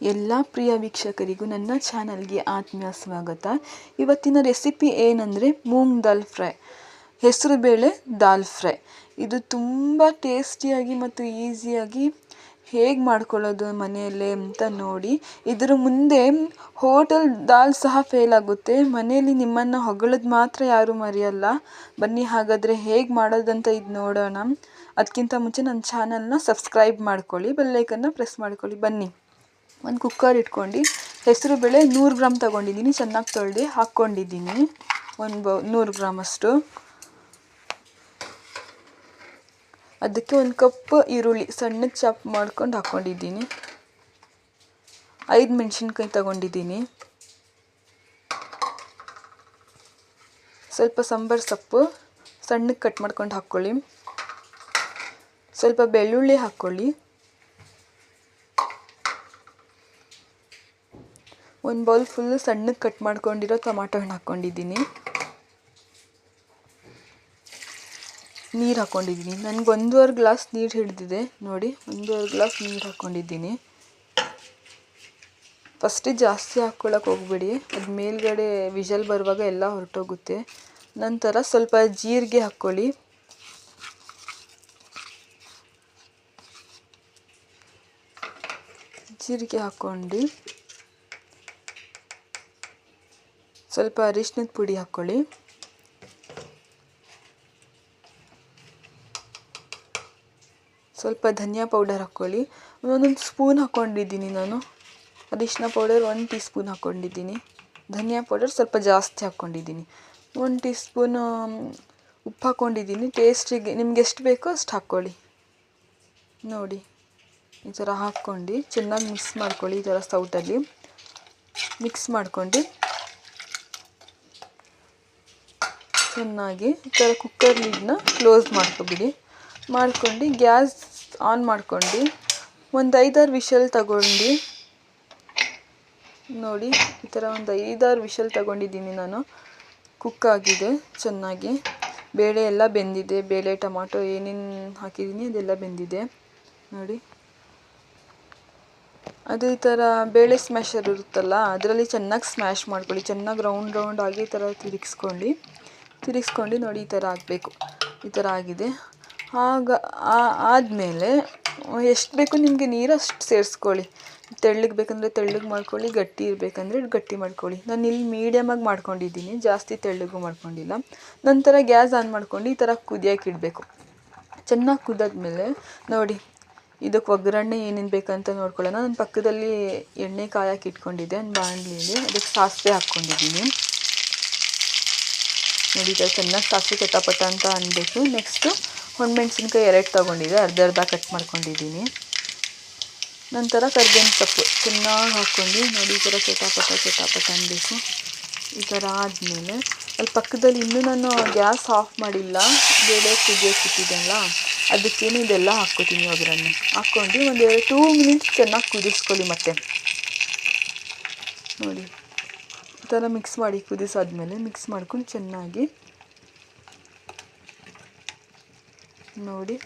ಎಲ್ಲ ಪ್ರಿಯ ವೀಕ್ಷಕರಿಗೂ ನನ್ನ ಚಾನಲ್ಗೆ ಆತ್ಮೀಯ ಸ್ವಾಗತ. ಇವತ್ತಿನ ರೆಸಿಪಿ ಏನಂದರೆ ಮೂಂಗ್ ದಾಲ್ ಫ್ರೈ ಹೆಸರುಬೇಳೆ ದಾಲ್ ಫ್ರೈ. ಇದು ತುಂಬ ಟೇಸ್ಟಿಯಾಗಿ ಮತ್ತು ಈಸಿಯಾಗಿ ಹೇಗೆ ಮಾಡ್ಕೊಳ್ಳೋದು ಮನೆಯಲ್ಲೇ ಅಂತ ನೋಡಿ. ಇದರ ಮುಂದೆ ಹೋಟೆಲ್ ದಾಲ್ ಸಹ ಫೇಲ್ ಆಗುತ್ತೆ. ಮನೆಯಲ್ಲಿ ನಿಮ್ಮನ್ನು ಹೊಗಳೋದು ಮಾತ್ರ ಯಾರೂ ಮರೆಯಲ್ಲ. ಬನ್ನಿ ಹಾಗಾದರೆ ಹೇಗೆ ಮಾಡೋದಂತ ಇದು ನೋಡೋಣ. ಅದಕ್ಕಿಂತ ಮುಂಚೆ ನನ್ನ ಚಾನಲ್ನ ಸಬ್ಸ್ಕ್ರೈಬ್ ಮಾಡ್ಕೊಳ್ಳಿ ಬೆಲ್ಲೈಕನ್ನ ಪ್ರೆಸ್ ಮಾಡ್ಕೊಳ್ಳಿ. ಬನ್ನಿ. ಒಂದು ಕುಕ್ಕರ್ ಇಟ್ಕೊಂಡು ಹೆಸರು ಬೇಳೆ ನೂರು ಗ್ರಾಮ್ ತಗೊಂಡಿದ್ದೀನಿ, ಚೆನ್ನಾಗಿ ತೊಳೆದು ಹಾಕ್ಕೊಂಡಿದ್ದೀನಿ. ಒಂದು ಬೌ, ನೂರು ಗ್ರಾಮಷ್ಟು ಅದಕ್ಕೆ ಒಂದು ಕಪ್ ಈರುಳ್ಳಿ ಸಣ್ಣಗೆ ಚಾಪ್ ಮಾಡ್ಕೊಂಡು ಹಾಕ್ಕೊಂಡಿದ್ದೀನಿ. ಐದು ಮೆಣಸಿನ್ಕಾಯಿ ತಗೊಂಡಿದ್ದೀನಿ. ಸ್ವಲ್ಪ ಸಾಂಬಾರು ಸೊಪ್ಪು ಸಣ್ಣಗೆ ಕಟ್ ಮಾಡ್ಕೊಂಡು ಹಾಕ್ಕೊಳ್ಳಿ. ಸ್ವಲ್ಪ ಬೆಳ್ಳುಳ್ಳಿ ಹಾಕ್ಕೊಳ್ಳಿ. ಒಂದು ಬೌಲ್ ಫುಲ್ಲು ಸಣ್ಣಗೆ ಕಟ್ ಮಾಡ್ಕೊಂಡಿರೋ ಟೊಮಾಟೊ ಹಣ್ಣು ಹಾಕ್ಕೊಂಡಿದ್ದೀನಿ. ನೀರು ಹಾಕ್ಕೊಂಡಿದ್ದೀನಿ. ನನಗೆ ಒಂದೂವರೆ ಗ್ಲಾಸ್ ನೀರು ಹಿಡಿದಿದೆ. ನೋಡಿ, ಒಂದೂವರೆ ಗ್ಲಾಸ್ ನೀರು ಹಾಕ್ಕೊಂಡಿದ್ದೀನಿ. ಫಸ್ಟ್ ಜಾಸ್ತಿ ಹಾಕ್ಕೊಳಕ್ಕೆ ಹೋಗ್ಬೇಡಿ. ಅದು ಮೇಲ್ಗಡೆ ವಿಷಲ್ ಬರುವಾಗ ಎಲ್ಲ ಹೊರಟೋಗುತ್ತೆ. ನಂತರ ಸ್ವಲ್ಪ ಜೀರಿಗೆ ಹಾಕ್ಕೊಳ್ಳಿ. ಜೀರಿಗೆ ಹಾಕ್ಕೊಂಡು ಸ್ವಲ್ಪ ಅರಿಶಿನದ ಪುಡಿ ಹಾಕ್ಕೊಳ್ಳಿ. ಸ್ವಲ್ಪ ಧನಿಯಾ ಪೌಡರ್ ಹಾಕ್ಕೊಳ್ಳಿ. ಒಂದೊಂದು ಸ್ಪೂನ್ ಹಾಕ್ಕೊಂಡಿದ್ದೀನಿ ನಾನು. ಅರಿಶಿನ ಪೌಡರ್ ಒಂದು ಟೀ ಸ್ಪೂನ್ ಹಾಕ್ಕೊಂಡಿದ್ದೀನಿ. ಧನಿಯಾ ಪೌಡರ್ ಸ್ವಲ್ಪ ಜಾಸ್ತಿ ಹಾಕ್ಕೊಂಡಿದ್ದೀನಿ. ಒಂದು ಟೀ ಸ್ಪೂನ್ ಉಪ್ಪು ಹಾಕ್ಕೊಂಡಿದ್ದೀನಿ. ಟೇಸ್ಟಿಗೆ ನಿಮ್ಗೆ ಎಷ್ಟು ಬೇಕೋ ಅಷ್ಟು ಹಾಕ್ಕೊಳ್ಳಿ. ನೋಡಿ, ಈ ಥರ ಹಾಕ್ಕೊಂಡು ಚೆನ್ನಾಗಿ ಮಿಕ್ಸ್ ಮಾಡ್ಕೊಳ್ಳಿ ಈ ಥರ ಸೌಟಲ್ಲಿ ಮಿಕ್ಸ್ ಮಾಡ್ಕೊಂಡು ಚೆನ್ನಾಗಿ ಈ ಥರ ಕುಕ್ಕರ್ ಲಿಡ್ನ ಕ್ಲೋಸ್ ಮಾಡ್ಕೊಬಿಡಿ. ಮಾಡ್ಕೊಂಡು ಗ್ಯಾಸ್ ಆನ್ ಮಾಡ್ಕೊಂಡು ಒಂದು ಐದಾರು ವಿಷಲ್ ತಗೊಂಡು ನೋಡಿ ಈ ಥರ ಒಂದು ಐದಾರು ವಿಷಲ್ ತಗೊಂಡಿದ್ದೀನಿ ನಾನು. ಕುಕ್ ಆಗಿದೆ ಚೆನ್ನಾಗಿ. ಬೇಳೆ ಎಲ್ಲ ಬೆಂದಿದೆ. ಬೇಳೆ, ಟೊಮಾಟೊ ಏನೇನು ಹಾಕಿದ್ದೀನಿ ಅದೆಲ್ಲ ಬೆಂದಿದೆ. ನೋಡಿ. ಅದು ಈ ಥರ ಬೇಳೆ ಸ್ಮ್ಯಾಶರ್ ಇರುತ್ತಲ್ಲ, ಅದರಲ್ಲಿ ಚೆನ್ನಾಗಿ ಸ್ಮ್ಯಾಶ್ ಮಾಡ್ಕೊಳ್ಳಿ. ಚೆನ್ನಾಗಿ ರೌಂಡ್ ರೌಂಡ್ ಆಗಿ ಈ ಥರ ತಿರುಗಿಸ್ಕೊಂಡು. ತಿರುಗಿಸ್ಕೊಂಡು ನೋಡಿ ಈ ಥರ ಆಗಬೇಕು. ಈ ಥರ ಆಗಿದೆ. ಆಗ ಆದಮೇಲೆ ಎಷ್ಟು ಬೇಕು ನಿಮಗೆ ನೀರು ಅಷ್ಟು ಸೇರಿಸ್ಕೊಳ್ಳಿ. ತೆಳ್ಳಗೆ ಬೇಕಂದರೆ ತೆಳ್ಳಗೆ ಮಾಡ್ಕೊಳ್ಳಿ, ಗಟ್ಟಿ ಇರಬೇಕಂದ್ರೆ ಗಟ್ಟಿ ಮಾಡ್ಕೊಳ್ಳಿ. ನಾನು ಇಲ್ಲಿ ಮೀಡಿಯಮಾಗಿ ಮಾಡ್ಕೊಂಡಿದ್ದೀನಿ, ಜಾಸ್ತಿ ತೆಳ್ಳಗೂ ಮಾಡ್ಕೊಂಡಿಲ್ಲ. ನಂತರ ಗ್ಯಾಸ್ ಆನ್ ಮಾಡ್ಕೊಂಡು ಈ ಥರ ಕುದಿಯೋಕೆ ಇಡಬೇಕು. ಚೆನ್ನಾಗಿ ಕುದ್ದಾದ್ಮೇಲೆ ನೋಡಿ, ಇದಕ್ಕೆ ಒಗ್ಗರಣೆ ಏನೇನು ಬೇಕಂತ ನೋಡ್ಕೊಳ್ಳೋಣ. ನನ್ನ ಪಕ್ಕದಲ್ಲಿ ಎಣ್ಣೆ ಕಾಯಕ್ಕೆ ಇಟ್ಕೊಂಡಿದ್ದೆ ಒಂದು ಬಾಣಲಿಯಲ್ಲಿ. ಅದಕ್ಕೆ ಸಾಸಿವೆ ಹಾಕ್ಕೊಂಡಿದ್ದೀನಿ. ನೋಡಿ ಈಗ ಚೆನ್ನಾಗಿ ಸಾಸಿವೆ ಚಟಾಪಟ ಅಂತ ಅನ್ಬೇಕು ನೆಕ್ಸ್ಟು ಹೊಣಮೆಣ್ಸಿನ್ಕಾಯಿ ಎರಡು ತೊಗೊಂಡಿದ್ದೆ, ಅರ್ಧ ಅರ್ಧ ಕಟ್ ಮಾಡ್ಕೊಂಡಿದ್ದೀನಿ. ನಂತರ ಕರ್ಬೇವಿನ ಸೊಪ್ಪು ಚೆನ್ನಾಗಿ ಹಾಕ್ಕೊಂಡು ನೋಡಿ ಈ ಥರ ಚಟಾಪಟ ಚಟಾಪಟ ಅನ್ಬೇಕು ಈ ಥರ ಆದಮೇಲೆ ಅಲ್ಲಿ ಪಕ್ಕದಲ್ಲಿ ಇನ್ನೂ ನಾನು ಗ್ಯಾಸ್ ಆಫ್ ಮಾಡಿಲ್ಲ ಬೇಳೆ ಕುದಿಯೋ ಇಟ್ಟಿದ್ದೆಲ್ಲ ಅದಕ್ಕೇನು ಇದೆಲ್ಲ ಹಾಕ್ಕೋತೀನಿ ಅದರನ್ನು ಹಾಕ್ಕೊಂಡು ಒಂದು ಎರಡು ಟೂ ಮಿನಿಟ್ಸ್ ಚೆನ್ನಾಗಿ ಕುದಿಸ್ಕೊಳ್ಳಿ ಮತ್ತೆ. ನೋಡಿ. ಈ ಥರ ಮಿಕ್ಸ್ ಮಾಡಿ ಕುದಿಸಾದ್ಮೇಲೆ ಮಿಕ್ಸ್ ಮಾಡ್ಕೊಂಡು ಚೆನ್ನಾಗಿ ನೋಡಿ.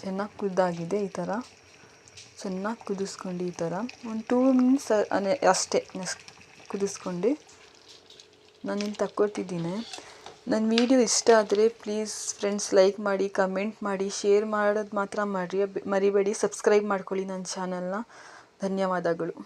ಚೆನ್ನಾಗಿ ಕುದ್ದಾಗಿದೆ ಈ ಥರ. ಚೆನ್ನಾಗಿ ಕುದಿಸ್ಕೊಂಡು ಈ ಥರ. ಒಂದು ಟೂ ಮಿನಿಟ್ಸ್ ಅಷ್ಟೇ ಕುದಿಸ್ಕೊಂಡು ನಾನು ಇಲ್ಲಿ ತಕ್ಕೊಟ್ಟಿದ್ದೀನಿ. ನನ್ನ ವೀಡಿಯೋ ಇಷ್ಟ ಆದರೆ ಪ್ಲೀಸ್ ಫ್ರೆಂಡ್ಸ್ ಲೈಕ್ ಮಾಡಿ ಕಮೆಂಟ್ ಮಾಡಿ ಶೇರ್ ಮಾಡೋದು ಮಾತ್ರ ಮರಿಯ ಮರಿಬೇಡಿ. ಸಬ್ಸ್ಕ್ರೈಬ್ ಮಾಡ್ಕೊಳ್ಳಿ ನನ್ನ ಚಾನಲ್ನ ಧನ್ಯವಾದಗಳು.